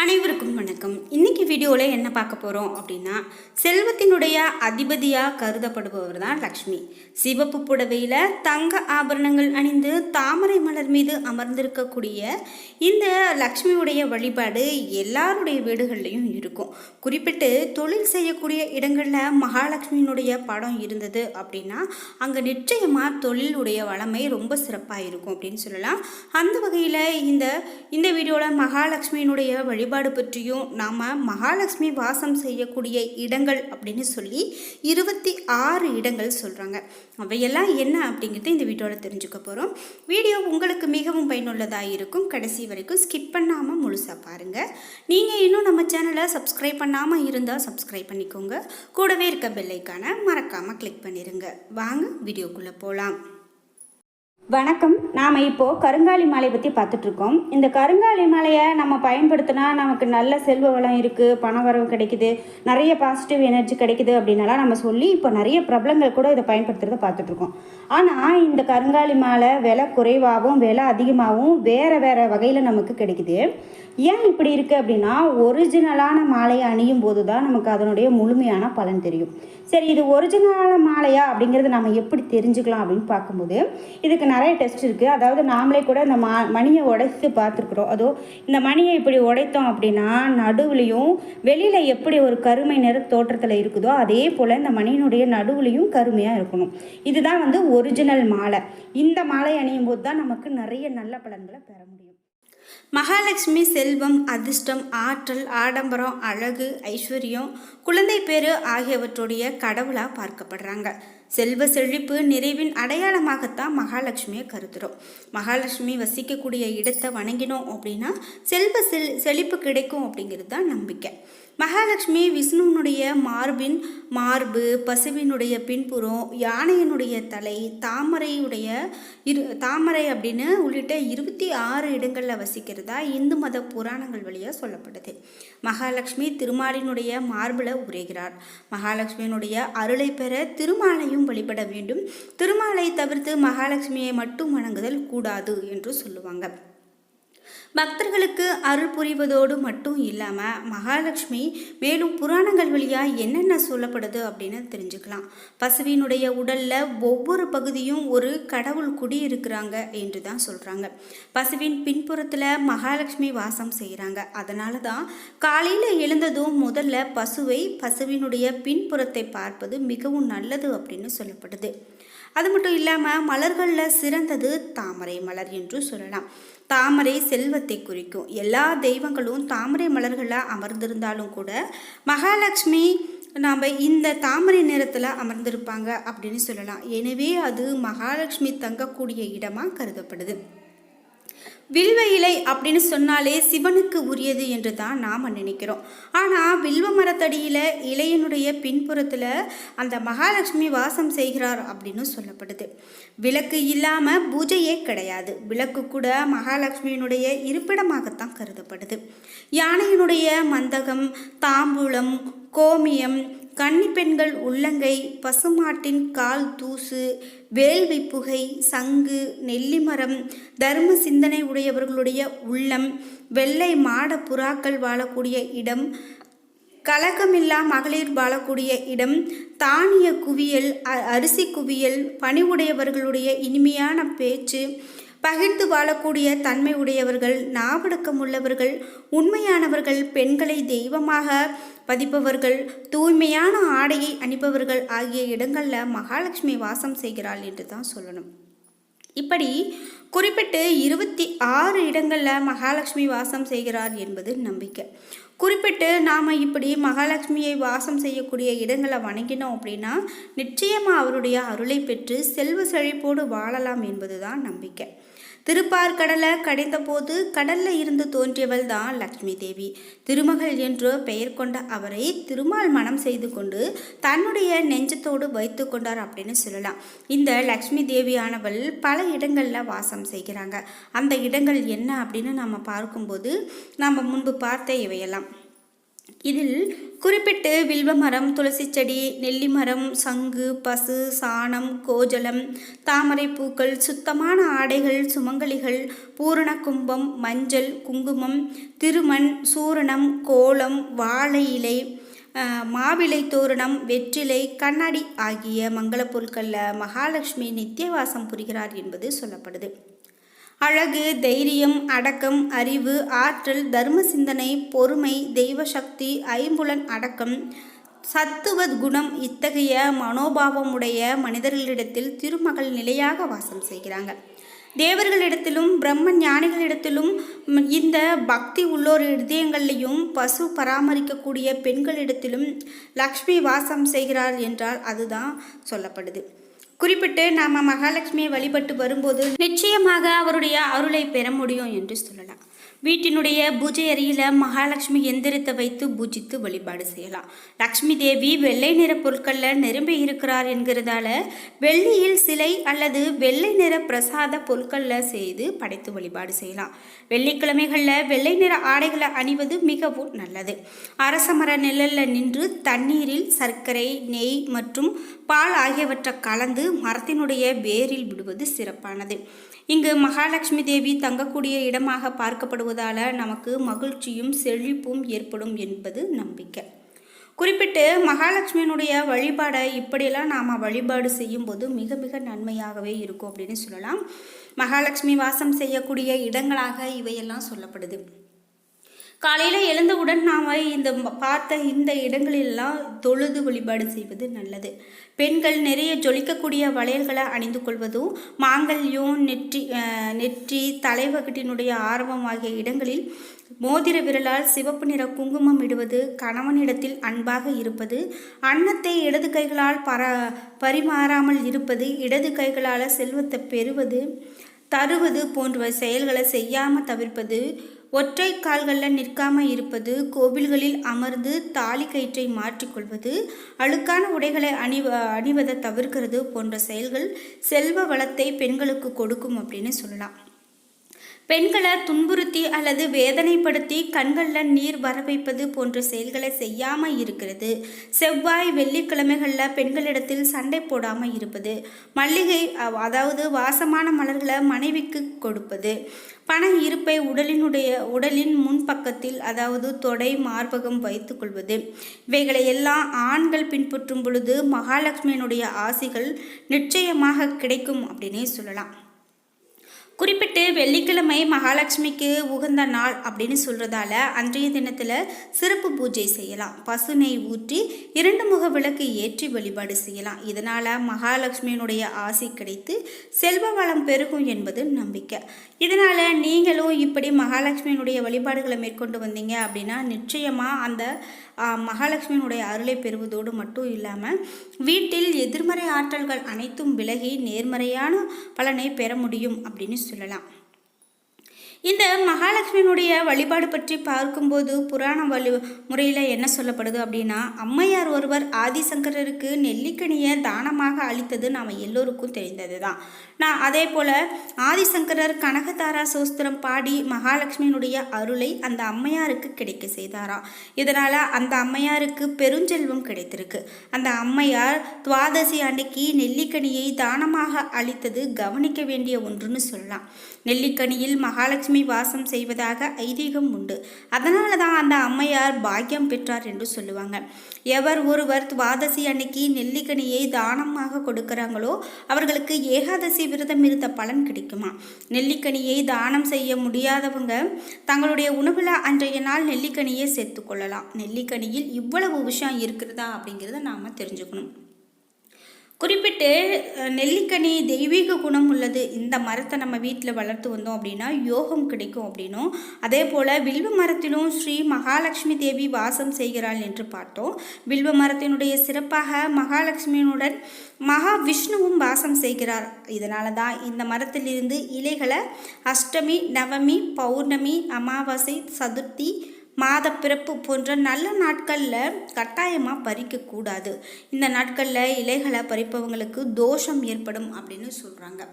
அனைவருக்கும் வணக்கம். இன்னைக்கு வீடியோவில் என்ன பார்க்க போகிறோம் அப்படின்னா செல்வத்தினுடைய அதிபதியாக கருதப்படுபவர் தான் லக்ஷ்மி. சிவப்பு புடவையில் தங்க ஆபரணங்கள் அணிந்து தாமரை மலர் மீது அமர்ந்திருக்கக்கூடிய இந்த லக்ஷ்மியுடைய வழிபாடு எல்லாருடைய வீடுகள்லையும் இருக்கும். குறிப்பிட்டு தொழில் செய்யக்கூடிய இடங்களில் மகாலட்சுமியினுடைய படம் இருந்தது அப்படின்னா அங்கே நிச்சயமாக தொழிலுடைய வளமை ரொம்ப சிறப்பாக இருக்கும் அப்படின்னு சொல்லலாம். அந்த வகையில் இந்த இந்த வீடியோவில் மகாலட்சுமியினுடைய வழிபாடு பற்றியும் நாம் மகாலட்சுமி வாசம் செய்யக்கூடிய இடங்கள் அப்படின்னு சொல்லி இருபத்தி ஆறு இடங்கள் சொல்கிறாங்க அவையெல்லாம் என்ன அப்படிங்கிறது இந்த வீடியோவில் தெரிஞ்சுக்க போகிறோம் வீடியோ உங்களுக்கு மிகவும் பயனுள்ளதாக இருக்கும். கடைசி வரைக்கும் ஸ்கிப் பண்ணாமல் முழுசாக பாருங்கள் நீங்கள் இன்னும் நம்ம சேனலை சப்ஸ்கிரைப் பண்ணாமல் இருந்தால் சப்ஸ்கிரைப் பண்ணிக்கோங்க. கூடவே இருக்க பெல்லைக்கான மறக்காமல் கிளிக் பண்ணிடுங்க வாங்க வீடியோக்குள்ளே போகலாம் வணக்கம். நாம் இப்போது கருங்காலி மலை பற்றி பார்த்துட்ருக்கோம். இந்த கருங்காலி மலையை நம்ம பயன்படுத்தினா நமக்கு நல்ல செல்வ வளம் இருக்குது பண வரவு கிடைக்குது நிறைய பாசிட்டிவ் எனர்ஜி கிடைக்குது அப்படின்னலாம் நம்ம சொல்லி இப்போ நிறைய பிரபலங்கள் கூட இதை பயன்படுத்துறதை பார்த்துட்ருக்கோம். ஆனால் இந்த கருங்காலி மாலை விலை குறைவாகவும் விலை அதிகமாகவும் வேறு வேறு வகையில் நமக்கு கிடைக்குது. ஏன் இப்படி இருக்குது அப்படின்னா ஒரிஜினலான மாலையை அணியும் போது தான் நமக்கு அதனுடைய முழுமையான பலன் தெரியும். சரி இது ஒரிஜினலான மாலையா அப்படிங்கிறது நம்ம எப்படி தெரிஞ்சுக்கலாம் அப்படின்னு பார்க்கும்போது இதுக்கு நிறைய டெஸ்ட் இருக்குது அதாவது நாமளே கூட இந்த மா மணியை உடைத்து பார்த்துருக்குறோம். அதோ இந்த மணியை இப்படி உடைத்தோம் அப்படின்னா நடுவுலையும் வெளியில் எப்படி ஒரு கருமை நிற தோற்றத்தில் இருக்குதோ அதே போல் இந்த மணியினுடைய நடுவுலையும் கருமையாக இருக்கணும். இதுதான் வந்து ஒரிஜினல் மாலை. இந்த மாலை அணியும் போது தான் நமக்கு நிறைய நல்ல பலன்களை பெற முடியும். மகாலட்சுமி செல்வம் அதிர்ஷ்டம் ஆற்றல் ஆடம்பரம் அழகு ஐஸ்வர்யம் குழந்தை பேரு ஆகியவற்றுடைய கடவுளாக பார்க்கப்படுறாங்க. செல்வ செழிப்பு நிறைவின் அடையாளமாகத்தான் மகாலட்சுமியை கருதுகிறோம் மகாலட்சுமி வசிக்கக்கூடிய இடத்தை வணங்கினோம் அப்படின்னா செல்வ செல் செழிப்பு கிடைக்கும் அப்படிங்கிறது தான் நம்பிக்கை. மகாலட்சுமி விஷ்ணுவனுடைய மார்பின் மார்பு பசுவினுடைய பின்புறம் யானையினுடைய தலை தாமரையுடைய இரு தாமரை அப்படின்னு உள்ளிட்ட இருபத்தி ஆறு இடங்களில் வசிக்கிறதா இந்து மத புராணங்கள் வழியாக சொல்லப்படுது மகாலட்சுமி திருமாலினுடைய மார்பில் உரைகிறார். மகாலட்சுமியினுடைய அருளை பெற திருமாலையும் வழிபட வேண்டும். திருமாலை தவிர்த்து மகாலட்சுமியை மட்டும் வணங்குதல் கூடாது என்று சொல்லுவாங்க. பக்தர்களுக்கு அருள் புரிவதோடு மட்டும் இல்லாமல் மகாலட்சுமி மேலும் புராணங்கள் வழியாக என்னென்ன சொல்லப்படுது அப்படின்னு தெரிஞ்சுக்கலாம். பசுவினுடைய உடலில் ஒவ்வொரு பகுதியும் ஒரு கடவுள் குடி இருக்கிறாங்க என்று தான் சொல்கிறாங்க பசுவின் பின்புறத்தில் மகாலட்சுமி வாசம் செய்கிறாங்க அதனால தான் காலையில் எழுந்ததும் முதல்ல பசுவை பசுவினுடைய பின்புறத்தை பார்ப்பது மிகவும் நல்லது அப்படின்னு சொல்லப்படுது. அது மட்டும் இல்லாமல் மலர்களில் சிறந்தது தாமரை மலர் என்று சொல்லலாம். தாமரை செல்வத்தை குறிக்கும். எல்லா தெய்வங்களும் தாமரை மலர்களில் அமர்ந்திருந்தாலும் கூட மகாலட்சுமி நாம் இந்த தாமரை நிறத்தில் அமர்ந்திருப்பாங்க அப்படின்னு சொல்லலாம். எனவே அது மகாலட்சுமி தங்கக்கூடிய இடமாக கருதப்படுது. வில்வ இலை அப்படின்னு சொன்னாலே சிவனுக்கு உரியது என்று தான் நாம் நினைக்கிறோம். ஆனால் வில்வ மரத்தடியில் இலையினுடைய பின்புறத்தில் அந்த மகாலட்சுமி வாசம் செய்கிறார் அப்படின்னு சொல்லப்படுது. விளக்கு இல்லாமல் பூஜையே கிடையாது. விளக்கு கூட மகாலட்சுமியினுடைய இருப்பிடமாகத்தான் கருதப்படுது. யானையினுடைய மந்தகம் தாம்பூலம் கோமியம் கன்னி பெண்கள் உள்ளங்கை பசுமாட்டின் கால் தூசு வேள்வி புகை சங்கு நெல்லிமரம் தர்ம சிந்தனை உடையவர்களுடைய உள்ளம் வெள்ளை மாட புறாக்கள் வாழக்கூடிய இடம் கலக்கமில்லா மகளிர் வாழக்கூடிய இடம் தானிய குவியல் அ- அரிசி குவியல் பணிவுடையவர்களுடைய இனிமையான பேச்சு பகிர்ந்து வாழக்கூடிய தன்மை உடையவர்கள் நாவடக்கம் உள்ளவர்கள் உண்மையானவர்கள் பெண்களை தெய்வமாக பதிப்பவர்கள் தூய்மையான ஆடையை அணிப்பவர்கள் ஆகிய இடங்களில் மகாலட்சுமி வாசம் செய்கிறாள் என்று தான் சொல்லணும். இப்படி குறிப்பிட்டு இருபத்தி ஆறு இடங்களில் மகாலட்சுமி வாசம் செய்கிறார் என்பது நம்பிக்கை. குறிப்பிட்டு நாம் இப்படி மகாலட்சுமியை வாசம் செய்யக்கூடிய இடங்களை வணங்கினோம் அப்படின்னா நிச்சயமாக அவருடைய அருளை பெற்று செல்வ செழிப்போடு வாழலாம் என்பதுதான் நம்பிக்கை. திருப்பார்கடலை கடைந்த போது கடல்ல இருந்து தோன்றியவள் தான் லக்ஷ்மி தேவி. திருமகள் என்று பெயர் கொண்ட அவரை திருமால் மனம் செய்து கொண்டு தன்னுடைய நெஞ்சத்தோடு வைத்து கொண்டார் அப்படின்னு சொல்லலாம். இந்த லக்ஷ்மி தேவியானவள் பல இடங்களில் வாசம் செய்கிறாங்க. அந்த இடங்கள் என்ன அப்படின்னு நம்ம பார்க்கும்போது நம்ம முன்பு பார்த்த இவையெல்லாம். இதில் குறிப்பிட்டு வில்வ மரம் துளசி செடி நெல்லி மரம் சங்கு பசு சாணம் கோஜலம் தாமரை பூக்கள் சுத்தமான ஆடைகள் சுமங்கலிகள் பூரண கும்பம் மஞ்சள் குங்குமம் திருமண் சூரணம் கோலம் வாழை இலை மாவிலை தோரணம் வெற்றிலை கண்ணாடி ஆகிய மங்கள பொருட்களில் மகாலட்சுமி நித்தியவாசம் புரிகிறார் என்பது சொல்லப்படுது. அழகு தைரியம் அடக்கம் அறிவு ஆற்றல் தர்ம சிந்தனை பொறுமை தெய்வ சக்தி ஐம்புலன் அடக்கம் சத்துவ குணம் இத்தகைய மனோபாவமுடைய மனிதர்களிடத்தில் திருமகள் நிலையாக வாசம் செய்கிறாங்க. தேவர்களிடத்திலும் பிரம்ம ஞானிகளிடத்திலும் இந்த பக்தி உள்ளோர் இதயங்கள்லையும் பசு பராமரிக்கக்கூடிய பெண்களிடத்திலும் லக்ஷ்மி வாசம் செய்கிறார் என்றால் அதுதான் சொல்லப்படுது. குறிப்பிட்டு நாம் மகாலட்சுமியை வழிபட்டு வரும்போது நிச்சயமாக அவருடைய அருளை பெற முடியும் என்று சொல்லலாம். வீட்டினுடைய பூஜை அறையில் மகாலட்சுமி எந்திரத்தை வைத்து பூஜித்து வழிபாடு செய்யலாம். லக்ஷ்மி தேவி வெள்ளை நிற பொருட்களில் நிரம்பி இருக்கிறார் என்கிறதால வெள்ளியில் சிலை அல்லது வெள்ளை நிற பிரசாத பொருட்களில் செய்து படைத்து வழிபாடு செய்யலாம். வெள்ளிக்கிழமைகளில் வெள்ளை நிற ஆடைகளை அணிவது மிகவும் நல்லது. அரச மர நிழலில் நின்று தண்ணீரில் சர்க்கரை நெய் மற்றும் பால் ஆகியவற்றை கலந்து மரத்தினுடைய வேரில் விடுவது சிறப்பானது. இங்கு மகாலட்சுமி தேவி தங்கக்கூடிய இடமாக பார்க்கப்படுவதால் நமக்கு மகிழ்ச்சியும் செழிப்பும் ஏற்படும் என்பது நம்பிக்கை. குறிப்பிட்டு மகாலட்சுமியினுடைய வழிபாடை இப்படியெல்லாம் நாம் வழிபாடு செய்யும்போது மிக மிக நன்மையாகவே இருக்கும் அப்படின்னு சொல்லலாம். மகாலட்சுமி வாசம் செய்யக்கூடிய இடங்களாக இவையெல்லாம் சொல்லப்படுது. காலையில் எழுந்தவுடன் நாம் இந்த பார்த்த இந்த இடங்களெல்லாம் தொழுது வழிபாடு செய்வது நல்லது. பெண்கள் நிறைய ஜொலிக்கக்கூடிய வளையல்களை அணிந்து கொள்வதும் மாங்கல்யம் நெற்றி நெற்றி தலைவகட்டினுடைய ஆரம்பம் ஆகிய இடங்களில் மோதிர விரலால் சிவப்பு நிற குங்குமம் இடுவது கணவனிடத்தில் அன்பாக இருப்பது அன்னத்தை இடது கைகளால் பர பரிமாறாமல் இருப்பது இடது கைகளால் செல்வத்தை பெறுவது தருவது போன்ற செயல்களை செய்யாமல் தவிர்ப்பது ஒற்றை கால்களில் நிற்காமல் இருப்பது கோவில்களில் அமர்ந்து தாலி கயிற்றை மாற்றிக்கொள்வது அழுக்கான உடைகளை அணிவ அணிவதை தவிர்க்கிறது போன்ற செயல்கள் செல்வ வளத்தை பெண்களுக்கு கொடுக்கும் அப்படின்னு சொல்லலாம். பெண்களை துன்புறுத்தி அல்லது வேதனைப்படுத்தி கண்களில் நீர் வர வைப்பது போன்ற செயல்களை செய்யாமல் இருக்கிறது. செவ்வாய் வெள்ளிக்கிழமைகளில் பெண்களிடத்தில் சண்டை போடாமல் இருப்பது மல்லிகை அதாவது வாசமான மலர்களை மனைவிக்கு கொடுப்பது பண இருப்பை உடலினுடைய உடலின் முன்பக்கத்தில் அதாவது தொடை மார்பகம் வைத்துக்கொள்வது இவைகளை எல்லாம் ஆண்கள் பின்பற்றும் பொழுது மகாலட்சுமியினுடைய ஆசிகள் நிச்சயமாக கிடைக்கும் அப்படின்னே சொல்லலாம். குறிப்பிட்டு வெள்ளிக்கிழமை மகாலட்சுமிக்கு உகந்த நாள் அப்படின்னு சொல்கிறதால அன்றைய தினத்தில் சிறப்பு பூஜை செய்யலாம். பசு நெய் ஊற்றி இரண்டு முக விளக்கு ஏற்றி வழிபாடு செய்யலாம். இதனால் மகாலட்சுமியினுடைய ஆசை கிடைத்து செல்வ வளம் பெருகும் என்பது நம்பிக்கை. இதனால் நீங்களும் இப்படி மகாலட்சுமியினுடைய வழிபாடுகளை மேற்கொண்டு வந்தீங்க அப்படின்னா நிச்சயமாக அந்த மகாலட்சுமியினுடைய அருளை பெறுவதோடு மட்டும் இல்லாமல் வீட்டில் எதிர்மறை ஆற்றல்கள் அனைத்தும் விலகி நேர்மறையான பலனை பெற முடியும் அப்படின்னு சொல்லலாம். இந்த மகாலட்சுமியினுடைய வழிபாடு பற்றி பார்க்கும்போது புராண வழி முறையில் என்ன சொல்லப்படுது அப்படின்னா அம்மையார் ஒருவர் ஆதிசங்கரருக்கு நெல்லிக்கனியை தானமாக அளித்தது நாம் எல்லோருக்கும் தெரிந்தது தான் நான் அதே போல் ஆதிசங்கரர் கனகதாரா சோஸ்திரம் பாடி மகாலட்சுமியினுடைய அருளை அந்த அம்மையாருக்கு கிடைக்க செய்தாராம் இதனால் அந்த அம்மையாருக்கு பெருஞ்செல்வம் கிடைத்திருக்கு. அந்த அம்மையார் துவாதசி அன்னைக்கு நெல்லிக்கனியை தானமாக அளித்தது கவனிக்க வேண்டிய ஒன்றுன்னு சொல்லலாம். நெல்லிக்கனியில் மகாலட்சுமி வாசம் செய்வதாக ஐதீகம் உண்டு. அதனால தான் அந்த அம்மையார் பாக்கியம் பெற்றார் என்று சொல்லுவாங்க. எவர் ஒருவர் துவாதசி அன்னைக்கு நெல்லிக்கனியை தானமாக கொடுக்கிறாங்களோ அவர்களுக்கு ஏகாதசி விரதம் இருந்த பலன் கிடைக்குமா? நெல்லிக்கனியை தானம் செய்ய முடியாதவங்க தங்களுடைய உணவில் அன்றைய நாள் நெல்லிக்கனியை சேர்த்துக்கொள்ளலாம் நெல்லிக்கனியில் இவ்வளவு விஷயம் இருக்கிறதா அப்படிங்கிறத நாம் தெரிஞ்சுக்கணும். குறிப்பிட்டு நெல்லிக்கனி தெய்வீக குணம் உள்ளது. இந்த மரத்தை நம்ம வீட்டில் வளர்த்து வந்தோம் அப்படின்னா யோகம் கிடைக்கும் அப்படின்னும். அதே போல் வில்வ மரத்திலும் ஸ்ரீ மகாலட்சுமி தேவி வாசம் செய்கிறாள் என்று பார்த்தோம். வில்வ மரத்தினுடைய சிறப்பாக மகாலட்சுமியினுடன் மகா விஷ்ணுவும் வாசம் செய்கிறார். இதனால தான் இந்த மரத்திலிருந்து இலைகளை அஷ்டமி நவமி பௌர்ணமி அமாவாசை சதுர்த்தி மாத பிறப்பு போன்ற நல்ல நாட்களில் கட்டாயமாக பறிக்கக்கூடாது இந்த நாட்களில் இலைகளை பறிப்பவங்களுக்கு தோஷம் ஏற்படும் அப்படின்னு சொல்கிறாங்க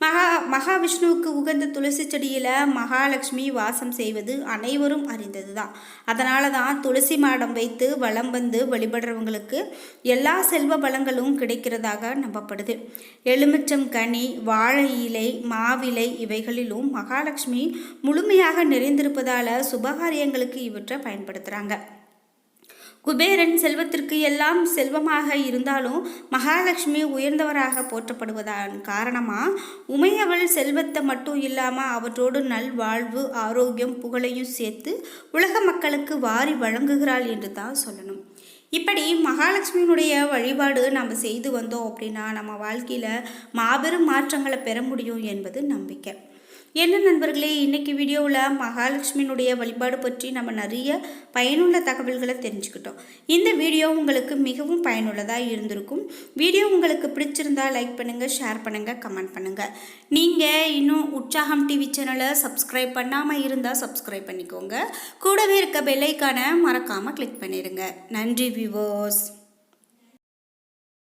மகா மகாவிஷ்ணுவுக்கு உகந்த துளசி செடியில் மகாலட்சுமி வாசம் செய்வது அனைவரும் அறிந்தது தான் அதனால தான் துளசி மாடம் வைத்து வளம் வந்து வழிபடுறவங்களுக்கு எல்லா செல்வ வளங்களும் கிடைக்கிறதாக நம்பப்படுது. எலுமிச்சம் கனி வாழை இலை மாவிலை இவைகளிலும் மகாலட்சுமி முழுமையாக நிறைந்திருப்பதால் சுபகாரியங்களுக்கு இவற்றை பயன்படுத்துகிறாங்க குபேரன் செல்வத்திற்கு எல்லாம் செல்வமாக இருந்தாலும் மகாலட்சுமி உயர்ந்தவராக போற்றப்படுவதன் காரணமாக உமையவள் செல்வத்தை மட்டும் இல்லாமல் அவற்றோடு நல்வாழ்வு ஆரோக்கியம் புகழையும் சேர்த்து உலக மக்களுக்கு வாரி வழங்குகிறாள் என்று தான் சொல்லணும். இப்படி மகாலட்சுமியினுடைய வழிபாடு நம்ம செய்து வந்தோம் அப்படின்னா நம்ம வாழ்க்கையில் மாபெரும் மாற்றங்களை பெற முடியும் என்பது நம்பிக்கை. என்ன நண்பர்களே இன்றைக்கி வீடியோவில் மகாலட்சுமியினுடைய வழிபாடு பற்றி நம்ம நிறைய பயனுள்ள தகவல்களை தெரிஞ்சுக்கிட்டோம். இந்த வீடியோ உங்களுக்கு மிகவும் பயனுள்ளதாக இருந்திருக்கும். வீடியோ உங்களுக்கு பிடிச்சிருந்தா லைக் பண்ணுங்கள் ஷேர் பண்ணுங்கள் கமெண்ட் பண்ணுங்கள் நீங்கள் இன்னும் உற்சாகம் டிவி சேனலை சப்ஸ்கிரைப் பண்ணாமல் இருந்தால் சப்ஸ்கிரைப் பண்ணிக்கோங்க. கூடவே இருக்க பெல்லைக்கான மறக்காமல் கிளிக் பண்ணிடுங்க நன்றி விவோஸ்